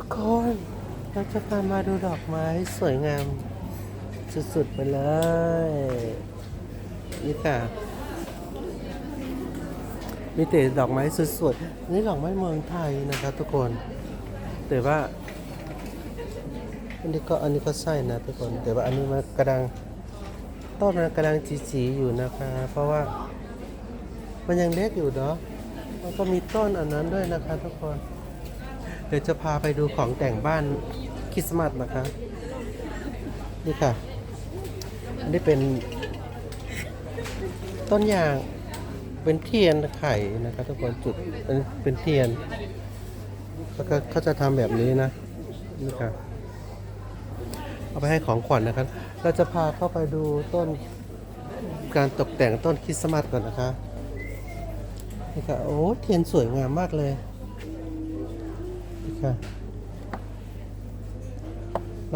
ทุกคนเราจะพามาดูดอกไม้สวยงาม สุดๆไปเลยนี่ค่ะมีแต่ดอกไม้สวยๆนี่ดอกไม้เมืองไทยนะครับ ทุกคนแต่ว่า อันนี้ก็อันนี้ก็ใช่นะทุกคน แต่ว่าอันนี้มันกำลังต้นมันกำลังจีๆอยู่นะคะ เพราะว่ามันยังเล็กอยู่เนาะมันก็มีต้นอันนั้นด้วยนะคะ ทุกคน เดี๋ยวจะพาไปดูของแต่งบ้านคริสต์มาสนะคะ นี่ค่ะ อันนี้เป็น ต้นยางเป็นเทียนไข่นะคะทุกคนจุดเป็นเทียน แล้วก็เขาจะทำแบบนี้นะนี่ค่ะเอาไปให้ของขวัญนะครับ เราจะพาเข้าไปดูต้นการตกแต่งต้นคริสต์มาสก่อนนะคะนี่ค่ะโอ้เทียนสวยงามมากเลย ค่ะ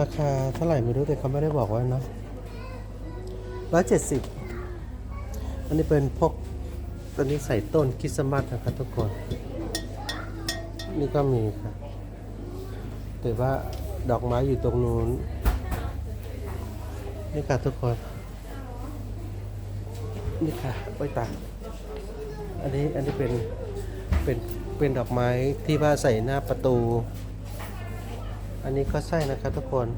ราคาเท่าไหร่ไม่รู้แต่เขาไม่ได้บอกไว้นะร้อยเจ็ดสิบอันนี้เป็นพกตอนนี้ใส่ต้นคริสต์มาสนะครับทุกคน นี่ก็มีค่ะ แต่ว่าดอกไม้อยู่ตรงนู้น นี่ค่ะทุกคน นี่ค่ะ โอ้ยตา อันนี้อันนี้เป็น เป็นดอกไม้ที่ว่าใส่หน้าประตู อันนี้ก็ใช่นะครับทุกคน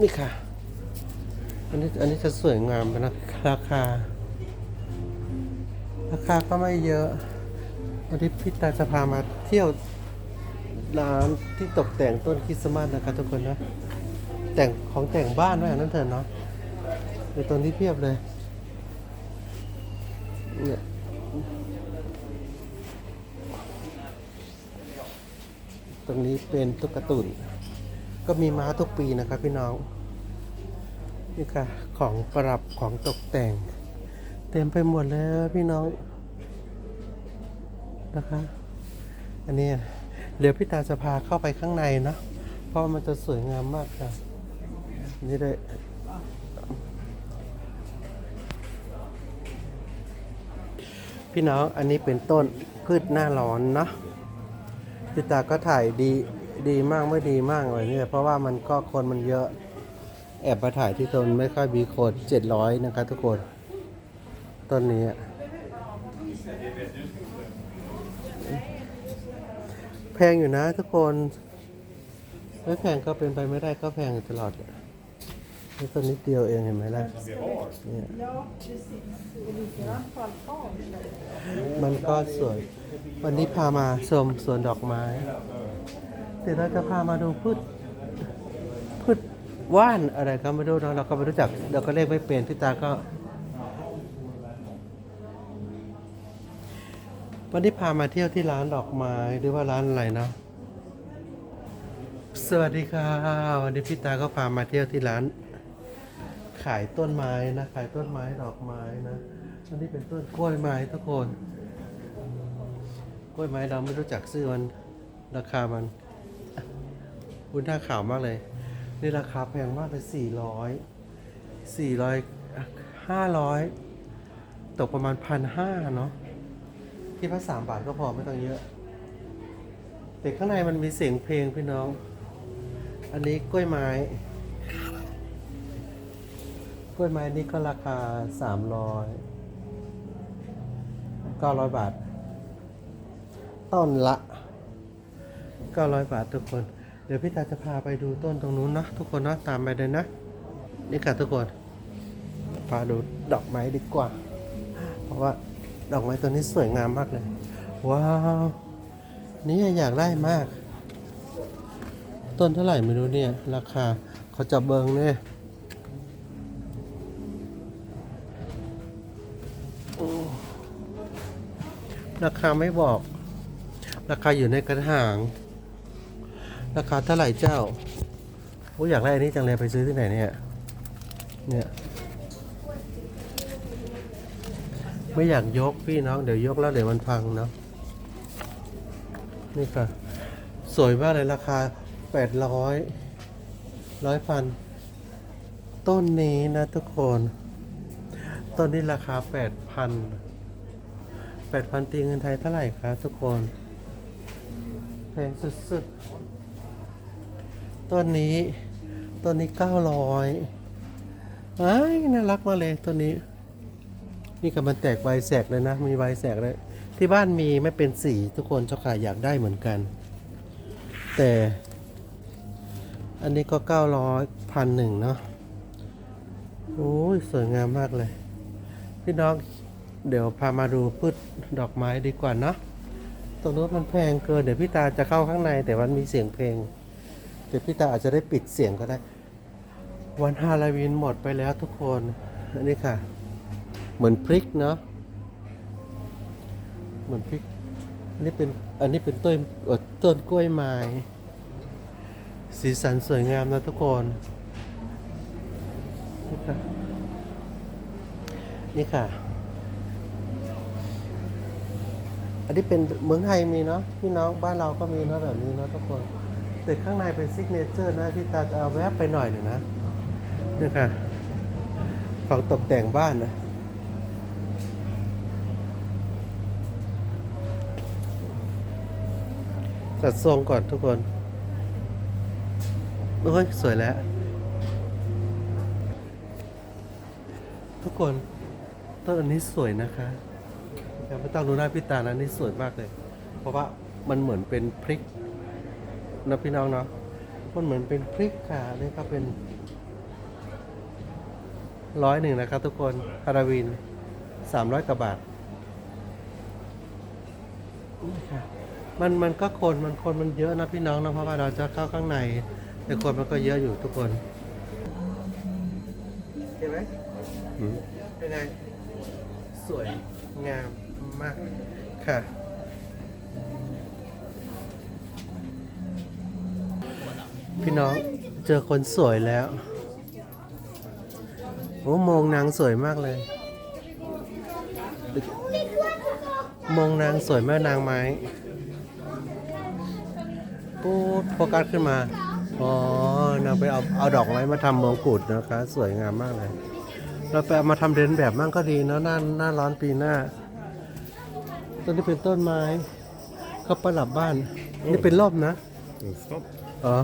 นี่ค่ะ อันนี้อันนี้จะสวยงามนะราคา ราคาก็ไม่เยอะวันนี้พี่ตาจะพามาเที่ยวร้านที่ตกแต่งต้นคริสต์มาสนะครับทุกคนนะ แต่งของแต่งบ้านด้วยนั่นเถอะเนาะในต้นที่เพียบเลยเนี่ย ตรงนี้เป็นตุ๊กตุนก็มีม้าทุกปีนะครับพี่น้อง นี่ค่ะ ของประดับของตกแต่ง เต็มไปหมดเลยพี่น้อง นะคะ อันนี้เดี๋ยวพี่ตาจะพาเข้าไปข้างในนะ เพราะมันจะสวยงามมากค่ะ นี่เลยพี่น้องอันนี้เป็นต้นพืชหน้าร้อนเนาะ พี่ตาก็ถ่ายดีดีมากไม่ดีมากเลยเนี่ยเพราะว่ามันก็คนมันเยอะ แอบมาถ่ายที่ต้นไม่ค่อยมีคนเจ็ดร้อยนะครับทุกคนต้นนี้แพงอยู่นะทุกคน ไม่แพงก็เป็นไปไม่ได้ก็แพงอยู่ตลอดเลย นี่ต้นนิดเดียวเองเห็นไหมล่ะเนี่ยมันก็สวย วันนี้พามาชมสวนดอกไม้เดี๋ยวเราจะพามาดูพืชพืชว่านอะไรก็ไม่รู้เนอะเราก็ไม่รู้จักเราก็เรียกไม่เป็นพี่ตาก็วันนี้พามาเที่ยวที่ร้านดอกไม้หรือว่าร้านอะไรเนาะสวัสดีค่ะวันนี้พี่ตาก็พามาเที่ยวที่ร้าน ขายต้นไม้นะ ขายต้นไม้ดอกไม้นะอันนี้เป็นต้นกล้วยไม้ทุกคน กล้วยไม้เราไม่รู้จักซื้อมันราคามันคุณหน้าขาวมากเลยนี่ราคาแพงมากเลยสี่ร้อยสี่ร้อยห้าร้อยตกประมาณพันห้าเนาะที่พักสามบาทก็พอไม่ต้องเยอะแต่ข้างในมันมีเสียงเพลงพี่น้อง อันนี้กล้วยไม้ กล้วยไม้นี่ก็ราคาสามร้อยเก้าร้อยบาท ต้นละ 900 บาททุกคน เดี๋ยวพี่ตาจะพาไปดูต้นตรงนู้นเนาะทุกคนเนาะตามไปเลยนะ นี่ค่ะทุกคน พาดูดอกไม้ดีกว่า เพราะว่าดอกไม้ตัวนี้สวยงามมากเลย ว้าว นี่อยากได้มาก ต้นเท่าไหร่ไม่รู้เนี่ย ราคาเขาจะเบิงเนี่ย ราคาไม่บอก ราคาอยู่ในกระถาง ราคาเท่าไหร่เจ้าโอ้อยากได้อันนี้จังเลยไปซื้อที่ไหนเนี่ยเนี่ยไม่อยากยกพี่น้องเดี๋ยวยกแล้วเดี๋ยวมันพังเนาะนี่ค่ะ สวยมากเลยราคาแปดร้อยร้อยพันต้นนี้นะทุกคน ต้นนี้ราคาแปดพัน แปดพันตีเงินไทยเท่าไหร่คะทุกคนแพงสุดๆ ต้นนี้ ต้นนี้เก้าร้อยอ้ายน่ารักมากเลยต้นนี้ นี่ก็มันแตกใบแสกเลยนะ มีใบแสกเลย ที่บ้านมีไม่เป็นสีทุกคนเจ้าค่ะอยากได้เหมือนกัน แต่ อันนี้ก็เก้าร้อยพันหนึ่งเนาะโอ้ยสวยงามมากเลย พี่น้อง เดี๋ยวพามาดูพืชดอกไม้ดีกว่าเนาะตรงนู้นมันแพงเกิน เดี๋ยวพี่ตาจะเข้าข้างใน แต่มันมีเสียงเพลง เดี๋ยวพี่ตาอาจจะได้ปิดเสียงก็ได้ วันฮาโลวีนหมดไปแล้วทุกคนอันนี้ค่ะ เหมือนพริกเนาะ เหมือนพริก อันนี้เป็นอันนี้เป็นต้นต้นกล้วยไม้ สีสันสวยงามนะทุกคนนี่ค่ะนี่ค่ะ อันนี้เป็นเมืองไทยมีเนาะพี่น้องบ้านเราก็มีเนาะแบบนี้เนาะทุกคนแต่ข้างในเป็นซิกเนเจอร์นะพี่ตาจะเอาแวบไปหน่อยหนึ่งนะนี่ค่ะของตกแต่งบ้านนะจัดทรงก่อนทุกคนโอ้ยสวยแล้ว ทุกคนต้นอันนี้สวยนะคะ ยังไม่ต้องดูหน้าพี่ตานะนี่สวยมากเลย เพราะว่ามันเหมือนเป็นพริกนะพี่น้องเนาะมันเหมือนเป็นพริกค่ะนี่ก็เป็นร้อยหนึ่งนะครับทุกคนฮาราวีนสามร้อยกว่าบาทนี่ค่ะมันมันก็คนมันคนมันเยอะนะพี่น้องนะเพราะว่าเราจะเข้าข้างใน แต่คนมันก็เยอะอยู่ทุกคนเห็นไหมเป็นไงสวยงาม มากค่ะ พี่น้องเจอคนสวยแล้ว โอ้มองนางสวยมากเลย มองนางสวยแม่นางไม้ปูดโฟกัสขึ้นมา อ๋อ นางไปเอาเอาดอกไม้มาทำมงกุฎนะคะ สวยงามมากเลย เราไปเอามาทำเดินแบบมั่งก็ดีเนอะหน้าหน้าร้อนปีหน้า ต้นนี้เป็นต้นไม้เขาประดับบ้านนี่เป็นร่มนะอ๋อ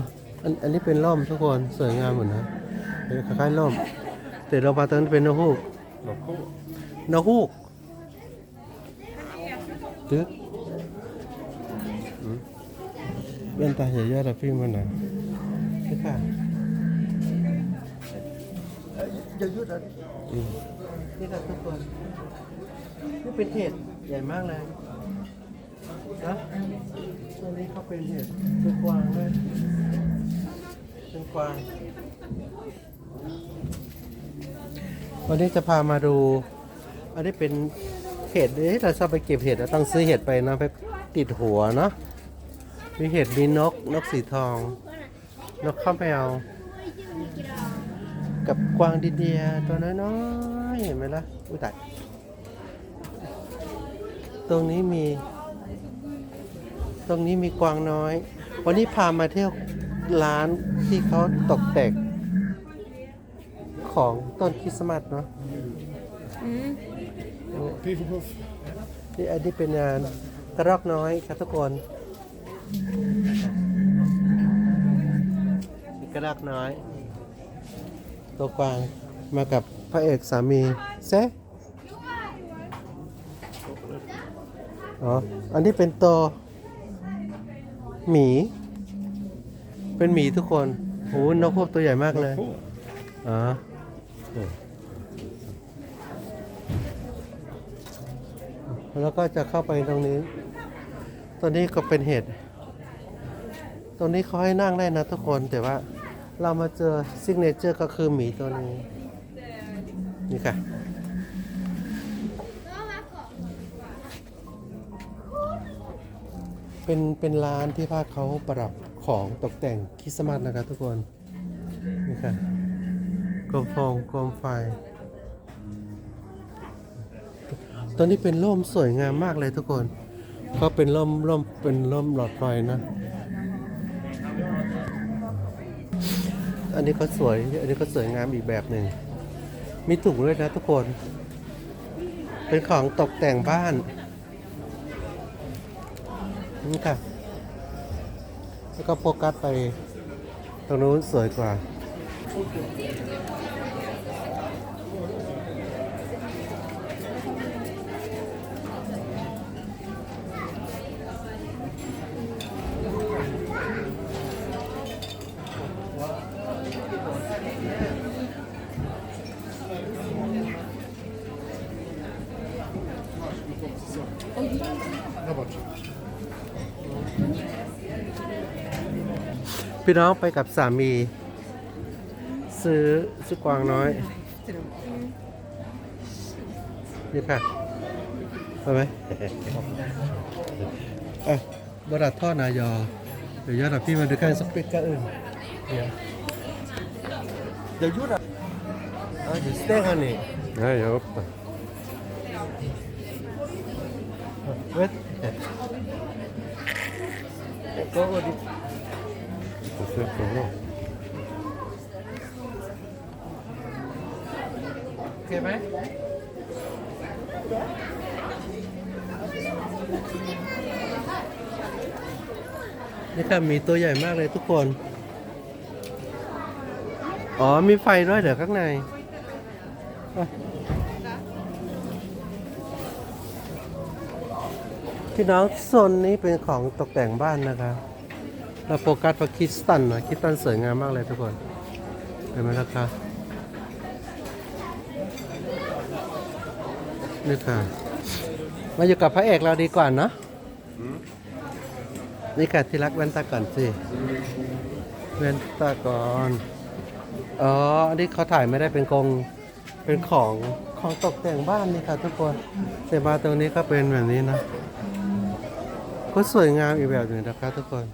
อันอันนี้เป็นร่มทุกคนสวยงามเหมือนนะเป็นคล้ายๆร่มแต่เรามาตอนนั้นเป็นนกฮูกนกฮูกตึกอืมเล่นตาใหญ่ๆแต่พี่มันนะนี่ค่ะเอ้ยอย่าหยุดอะอืม นี่ค่ะทุกคนนี่เป็นเห็ดใหญ่มากเลยนะตัวนี้เขาเป็นเห็ดเป็นกวางเลยเป็นกวางวันนี้จะพามาดู อันนี้เป็นเห็ดเอ๊ะเราชอบไปเก็บเห็ดเราต้องซื้อเห็ดไปนะไปติดหัวเนาะมีเห็ดมีนกนกสีทอง นกข้าวแมวกับกวางดินเดียตัวน้อยๆ เห็นไหมล่ะ อุ้ยตายตรงนี้มี ตรงนี้มีกวางน้อย วันนี้พามาเที่ยวร้านที่เขาตกแต่งของต้นคริสต์มาสเนาะนี่อันนี้เป็นงานกระรอกน้อยครับทุกคนนี่กระรอกน้อย ตัวกวางมากับ พระเอกสามีเซะอ๋อ อันนี้เป็นตัวหมี เป็นหมีทุกคนโหนกพวกตัวใหญ่มากเลย อ๋อแล้วก็จะเข้าไปตรงนี้ตัวนี้ก็เป็นเห็ดตรงนี้เขาให้นั่งได้นะทุกคน แต่ว่าเรามาเจอซิกเนเจอร์ก็คือหมีตัวนี้ นี่ค่ะ เป็น เป็นร้านที่พาเขาประดับของตกแต่งคริสต์มาสนะครับทุกคน นี่ค่ะโคมฟองโคมไฟตัวนี้เป็นร่มสวยงามมากเลยทุกคนเขาเป็นร่มร่มเป็นร่มหลอดไฟนะ อันนี้ก็สวย อันนี้ก็สวยงามอีกแบบหนึ่ง มีถุงด้วยนะทุกคน เป็นของตกแต่งบ้าน นี่ค่ะ แล้วก็โฟกัสไป ตรงนู้นสวยกว่า พี่น้องไปกับสามี ซื้อซื้อกวางน้อย นี่ค่ะไปไหมเอะบรัดท่อนายอ เดี๋ยวยอดอะพี่มาดูกันสปิกเกอร์อื่นเดี๋ยวเดี๋ยวยุดอะเออเดี๋ยวสเต็กอันนี้ Nej, jag är uppe. เว้ยก็ก็ดิ Det ser så bra โอเคไหม นี่ค่ะมีตัวใหญ่มากเลยทุกคน อ๋อมีไฟด้วยเดี๋ยวข้างใน พี่น้องโซนนี้เป็นของตกแต่งบ้านนะคะเราโฟกัสว่าคริสตันนะคิสตันสวยงามมากเลยทุกคนเห็นไหมล่ะคะนี่ค่ะ มาอยู่กับพระเอกเราดีกว่านะ นี่ค่ะที่รักแว่นตาก่อนสิแว่นตาก่อนอ๋ออันนี้เขาถ่ายไม่ได้เป็นกงเป็นของของตกแต่งบ้านนี่ค่ะทุกคนแต่มาตรงนี้ก็เป็นแบบนี้นะก็สวยงามอีกแบบหนึ่งนะครับทุกคน